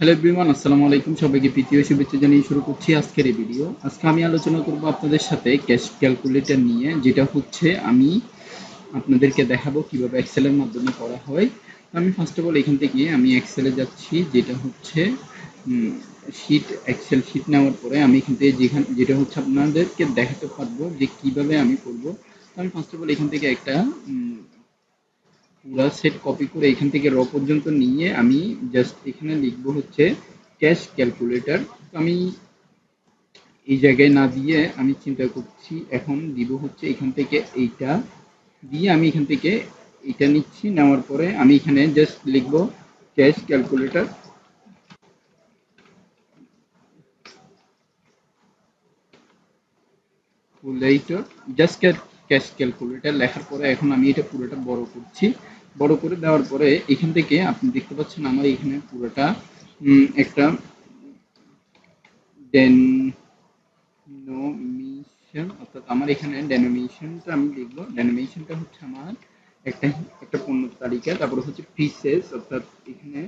Hello বিমান আসসালামু আলাইকুম। সবাইকে প্রীতীয় শুভেচ্ছা জানিয়ে শুরু করছি আজকের এই ভিডিও আজকে আমি আলোচনা করব আপনাদের সাথে ক্যাশ ক্যালকুলেটর নিয়ে, যেটা হচ্ছে আমি আপনাদেরকে দেখাবো কীভাবে এক্সেলের মাধ্যমে করা হয়। আমি ফার্স্ট অফ অল এখান থেকে আমি এক্সেলে যাচ্ছি, যেটা হচ্ছে শিট এক্সেল শিট নেওয়ার পরে আমি এখান থেকে যেখানে, যেটা হচ্ছে আপনাদেরকে দেখাতে পারব যে কীভাবে আমি করব। আমি ফার্স্ট অফ অল এখান থেকে একটা পুরা সেট কপি করে এখান থেকে র পর্যন্ত নিয়ে আমি জাস্ট এখানে লিখব হচ্ছে ক্যাশ ক্যালকুলেটর আমি এই জায়গায় না দিয়ে আমি চিন্তা করছি, এখন দিব হচ্ছে এখান থেকে এইটা দিয়ে আমি এখান থেকে এটা নিচ্ছি, নেওয়ার পরে আমি এখানে জাস্ট লিখব ক্যাশ ক্যালকুলেটর ফুলাইটর জাস্ট ক্যাশ ক্যালকুলেটর লেখার পরে এখন আমি এটা পুরোটা বড় করছি। বড় করে দেওয়ার পরে এখান থেকে আপনি দেখতে পাচ্ছেন আমার এখানে পুরোটা একটা ডেনোমিশন অর্থাৎ আমার এখানে ডেনোমিশনটা আমি লিখব। ডেনোমিশনটা হচ্ছে আমার একটা একটা পণ্য তালিকা, তারপরে হচ্ছে পিসেস অর্থাৎ এখানে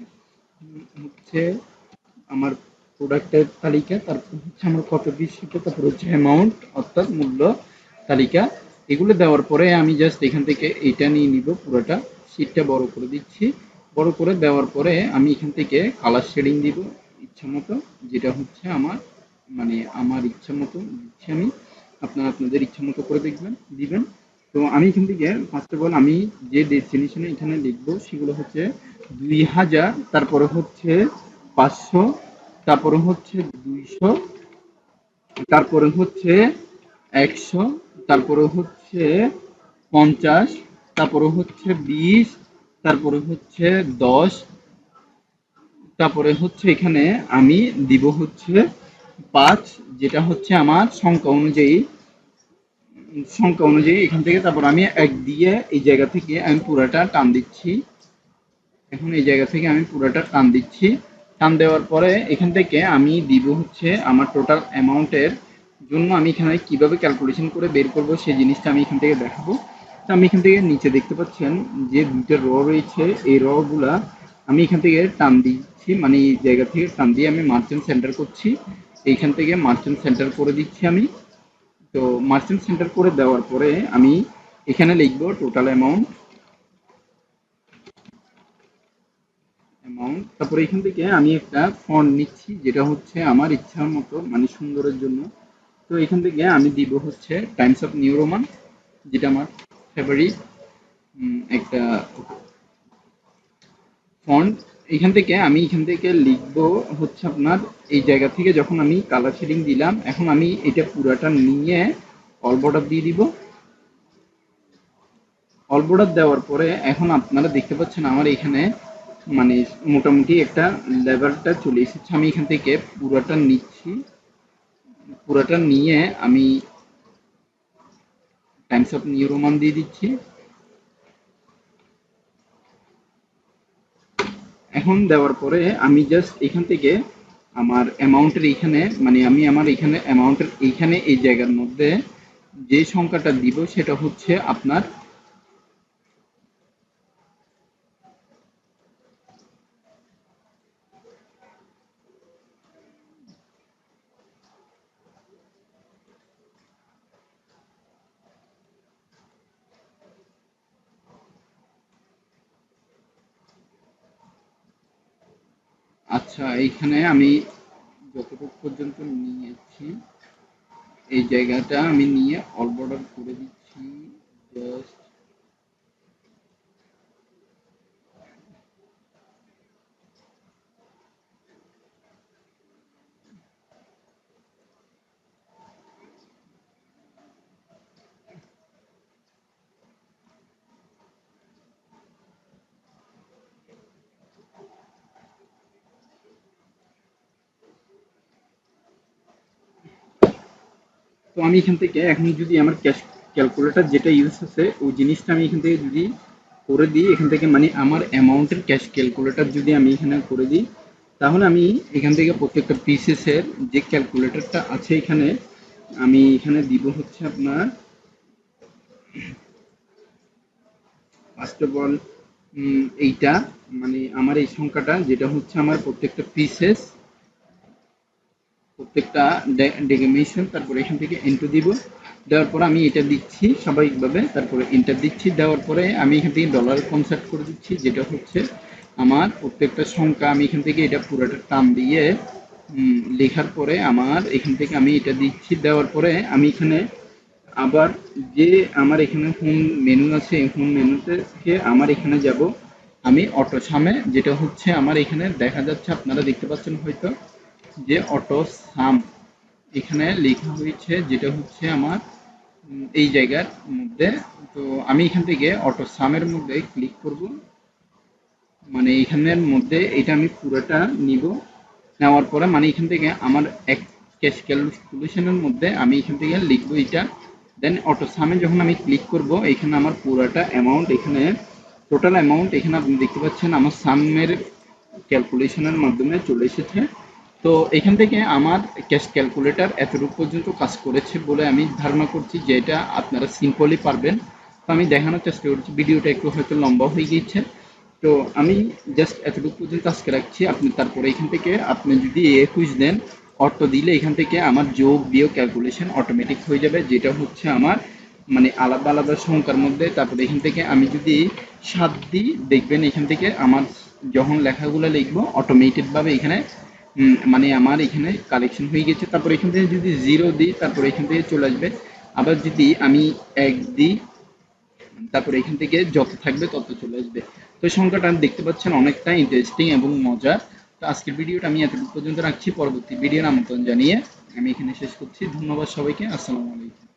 হচ্ছে আমার প্রোডাক্টের তালিকা, তারপর হচ্ছে আমার কত পিস তারপর হচ্ছে অ্যামাউন্ট অর্থাৎ মূল্য তালিকা। এগুলো দেওয়ার পরে আমি জাস্ট এখান থেকে এটা নিয়ে নিব পুরোটা। শীটটা বড় করে দিচ্ছি। বড় করে দেওয়ার পরে আমি এখান থেকে কালার শেডিং দিব ইচ্ছা মতো, যেটা হচ্ছে আমার মানে আমার ইচ্ছা মতো দিচ্ছি আমি। আপনারা আপনাদের ইচ্ছা মতো করে দেখবেন, দিবেন। তো আমি এখান থেকে ফার্স্ট অফ অল আমি যে ডেস্টিনেশনে এখানে লিখব, সেগুলো হচ্ছে দুই হাজার, তারপরে হচ্ছে পাঁচশো, তারপরে হচ্ছে দুইশো, তারপরে হচ্ছে একশো, তারপরে হচ্ছে পঞ্চাশ তারপরে হচ্ছে বিশ, তারপরে হচ্ছে দশ, তারপরে হচ্ছে এখানে আমি দিব হচ্ছে পাঁচ, যেটা হচ্ছে আমার সংখ্যা অনুযায়ী সংখ্যা অনুযায়ী এখান থেকে তারপর আমি এক দিয়ে এই জায়গা থেকে আমি পুরাটা টান দিচ্ছি। এখন এই জায়গা থেকে আমি পুরাটা টান দিচ্ছি। টান দেওয়ার পরে এখান থেকে আমি দিব হচ্ছে আমার টোটাল অ্যামাউন্টের জন্য আমি এখানে কীভাবে ক্যালকুলেশন করে বের করব সেই জিনিসটা আমি এখান থেকে দেখাবো। আমি এখান থেকে নিচে দেখতে পাচ্ছেন যে দুইটা র রয়েছে। এই র গুলা আমি এখান থেকে টান দিচ্ছি মানে এই জায়গা থেকে টান দিয়ে আমি মার্চেন্ট সেন্টার করছি। এইখান থেকে মার্চেন্ট সেন্টার করে দিচ্ছি আমি। তো মার্চেন্ট সেন্টার করে দেওয়ার পরে আমি এখানে লিখব টোটাল অ্যামাউন্ট অ্যামাউন্ট তারপরে এখান থেকে আমি একটা ফন্ট নিচ্ছি, যেটা হচ্ছে আমার ইচ্ছার মতো মানে সুন্দরের জন্য। তো এখান থেকে আমি দিব হচ্ছে টাইমস অফ নিউ রোমান যেটা আমার ফেভারিট একটা ফন্ট এখান থেকে আমি এখান থেকে লিখব হচ্ছে আপনার এই জায়গা থেকে যখন আমি কালার শেডিং দিলাম, এখন আমি এটা পুরাটা নিয়ে অল বর্ডার দিয়ে দিব। অল বর্ডার দেওয়ার পরে এখন আপনারা দেখতে পাচ্ছেন আমার এখানে মানে মোটামুটি একটা লেবারটা চলে এসেছে। আমি এখান থেকে পুরাটা নিচ্ছি। পুরোটা নিয়ে আমি টাইমস অফ নিউ রোমান দিয়ে দিচ্ছি। এখন দেওয়ার পরে আমি জাস্ট এখান থেকে আমার অ্যামাউন্টের এইখানে মানে আমি আমার এখানে অ্যামাউন্টের এইখানে এই জায়গার মধ্যে যে সংখ্যাটা দিব সেটা হচ্ছে আপনার আচ্ছা এইখানে আমি যতটুকু পর্যন্ত নিয়েছি এই জায়গাটা আমি নিয়ে অল বর্ডার করে দিচ্ছি জাস্ট তো আমি এখান থেকে এখন যদি আমার ক্যাশ ক্যালকুলেটর যেটা ইউজ আছে, ওই জিনিসটা আমি এখান থেকে যদি করে দিই, এখান থেকে মানে আমার অ্যামাউন্টের ক্যাশ ক্যালকুলেটর যদি আমি এখানে করে দিই, তাহলে আমি এখান থেকে প্রত্যেকটা পিসেসের যে ক্যালকুলেটরটা আছে এখানে, আমি এখানে দিব হচ্ছে আপনার ফার্স্ট অফ অল এইটা মানে আমার এই সংখ্যাটা, যেটা হচ্ছে আমার প্রত্যেকটা পিসেস প্রত্যেকটা ডেগেমেশন তারপরে এখান থেকে এন্টু দিব। দেওয়ার পরে আমি এটা দিচ্ছি স্বাভাবিকভাবে, তারপরে এন্টার দিচ্ছি। দেওয়ার পরে আমি এখান থেকে ডলার কনসার্ট করে দিচ্ছি, যেটা হচ্ছে আমার প্রত্যেকটা সংখ্যা। আমি এখান থেকে এটা পুরোটা টান দিয়ে লেখার পরে আমার এখান থেকে আমি এটা দিচ্ছি। দেওয়ার পরে আমি এখানে আবার যে আমার এখানে হোম মেনু আছে হোম মেনুতে থেকে আমার এখানে যাব। আমি অটো সামে যেটা হচ্ছে আমার এখানে দেখা যাচ্ছে, আপনারা দেখতে পাচ্ছেন হয়তো। যে অটো সাম, এখানে লেখা হয়েছে যেটা হচ্ছে আমার এই জায়গার মধ্যে। তো আমি এখান থেকে অটো সামের মধ্যে ক্লিক করব। মানে এখানের মধ্যে এটা আমি পুরোটা নিব। নেওয়ার পরে মানে এখান থেকে আমার এক ক্যাশ ক্যালকুলেশনের মধ্যে আমি এখান থেকে লিখব এটা। দেন অটো সামে যখন আমি ক্লিক করব, এখানে আমার পুরোটা অ্যামাউন্ট এখানে টোটাল অ্যামাউন্ট এখানে আপনি দেখতে পাচ্ছেন আমার সামের ক্যালকুলেশনের মাধ্যমে চলে এসেছে। তো এখান থেকে আমার ক্যাশ ক্যালকুলেটর এতটুকু পর্যন্ত কাজ করেছে বলে আমি ধারণা করছি যে এটা আপনারা সিম্পলি পারবেন। তো আমি দেখানোর চেষ্টা করছি, ভিডিওটা একটু হয়তো লম্বা হয়ে গিয়েছে। তো আমি জাস্ট এতটুকু পর্যন্ত আজকে রাখছি। আপনি তারপরে এখান থেকে আপনি যদি এ একুশ দেন অটো দিলে এখান থেকে আমার যোগ বিয়োগ ক্যালকুলেশন অটোমেটিক হয়ে যাবে, যেটা হচ্ছে আমার মানে আলাদা আলাদা সংখ্যার মধ্যে। তারপরে এখান থেকে আমি যদি সাত দিই, দেখবেন এখান থেকে আমার যখন লেখাগুলো লিখব অটোমেটেড ভাবে এখানে মানে আমার এখানে কালেকশন হয়ে গেছে। তারপর এখান থেকে যদি জিরো দিই, তারপর এখান থেকে চলে আসবে। আবার যদি আমি এক দিই, তারপরে এখান থেকে যত থাকবে তত চলে আসবে। তো সংখ্যাটা দেখতে পাচ্ছেন অনেকটা ইন্টারেস্টিং এবং মজার। তো আজকের ভিডিওটা আমি এতটুকু পর্যন্ত রাখছি। পরবর্তী ভিডিওর আমন্ত্রণ জানিয়ে আমি এখানে শেষ করছি। ধন্যবাদ সবাইকে। আসসালামু আলাইকুম।